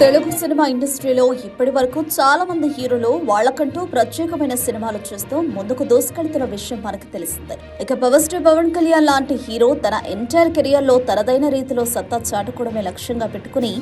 Telugu cinema ఇండస్ట్రీలో ఇప్పటి వరకు చాలా మంది హీరోలు వాళ్ళకంటూ ప్రత్యేకమైన సినిమాలు చేస్తూ ముందుకు దూసుకెళ్తున్న విషయం మనకు తెలిసిందే ఇక పవర్ స్టార్ పవన్ కళ్యాణ్ లాంటి హీరో తన ఎంటైర్ కెరియర్లో తనదైన రీతిలో సత్తా చాటుకోవడమే లక్ష్యంగా పెట్టుకుని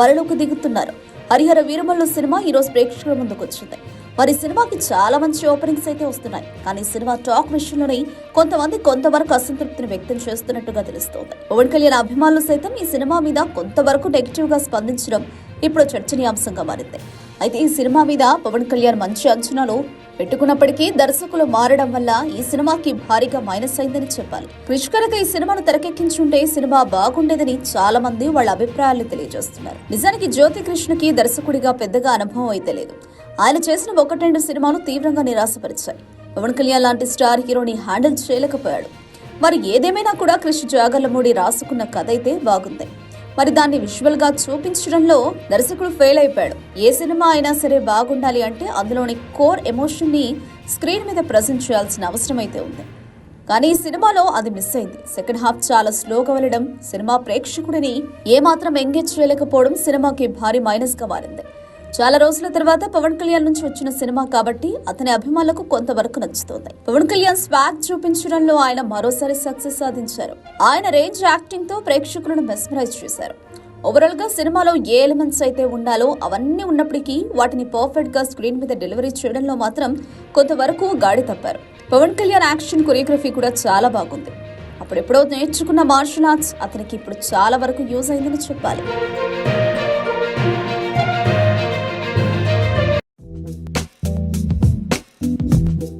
బరిలోకి దిగుతున్నారు. హరిహర వీరమల్లు సినిమా ఈరోజు ప్రేక్షకుల ముందుకు వచ్చింది. మరి సినిమాకి చాలా మంచి ఓపెనింగ్స్ అయితే వస్తున్నాయి. కానీ సినిమా టాక్ విషయంలోనే కొంతమంది కొంతవరకు అసంతృప్తిని వ్యక్తం చేస్తున్నట్టుగా తెలుస్తోంది. పవన్ కళ్యాణ్ అభిమానులు సైతం ఈ సినిమా మీద కొంతవరకు నెగిటివ్గా స్పందించడం ఇప్పుడు చర్చనీయాంశంగా మారింది. అయితే ఈ సినిమా మీద పవన్ కళ్యాణ్ మంచి అంచనాలు పెట్టుకున్నప్పటికీ దర్శకులు మారడం వల్ల ఈ సినిమాకి భారీగా మైనస్ అయిందని చెప్పాలి. క్రిష్ కనుక ఈ సినిమాను తెరకెక్కించుంటే సినిమా బాగుండేదని చాలా మంది వాళ్ళ అభిప్రాయాలు తెలియజేస్తున్నారు. నిజానికి జ్యోతి కృష్ణకి దర్శకుడిగా పెద్దగా అనుభవం అయితే లేదు. ఆయన చేసిన ఒకటెండు సినిమాలు తీవ్రంగా నిరాశపరిచాయి. పవన్ కళ్యాణ్ లాంటి స్టార్ హీరోని హ్యాండిల్ చేయలేకపోయాడు. మరి ఏదేమైనా కూడా క్రిష్ జాగర్లమూడి రాసుకున్న కథ అయితే బాగుంది. మరి దాన్ని విజువల్గా చూపించడంలో దర్శకుడు ఫెయిల్ అయిపోయాడు. ఏ సినిమా అయినా సరే బాగుండాలి అంటే అందులోని కోర్ ఎమోషన్ని స్క్రీన్ మీద ప్రజెంట్ చేయాల్సిన అవసరం అయితే ఉంది. కానీ ఈ సినిమాలో అది మిస్ అయింది. సెకండ్ హాఫ్ చాలా స్లోగా వెళ్ళడం సినిమా ప్రేక్షకుడిని ఏమాత్రం ఎంగేజ్ చేయలేకపోవడం సినిమాకి భారీ మైనస్గా మారింది. చాలా రోజుల తర్వాత పవన్ కళ్యాణ్ నుంచి వచ్చిన సినిమా కాబట్టి అతని అభిమానులకు కొంతవరకు నచ్చుతోంది. పవన్ కళ్యాణ్ స్వాగ్ చూపించడంలో ఆయన మరోసారి సక్సెస్ సాధించారు. ఆయన రేంజ్ యాక్టింగ్తో ప్రేక్షకులను మెస్మరైజ్ చేశారు. ఓవరాల్గా సినిమాలో ఏ ఎలిమెంట్స్ అయితే ఉండాలో అవన్నీ ఉన్నప్పటికీ వాటిని పర్ఫెక్ట్గా స్క్రీన్ మీద డెలివరీ చేయడంలో మాత్రం కొంతవరకు గాడి తప్పారు. పవన్ కళ్యాణ్ యాక్షన్ కొరియోగ్రఫీ కూడా చాలా బాగుంది. అప్పుడెప్పుడో నేర్చుకున్న మార్షల్ ఆర్ట్స్ అతనికి ఇప్పుడు చాలా వరకు యూజ్ అయిందని చెప్పాలి.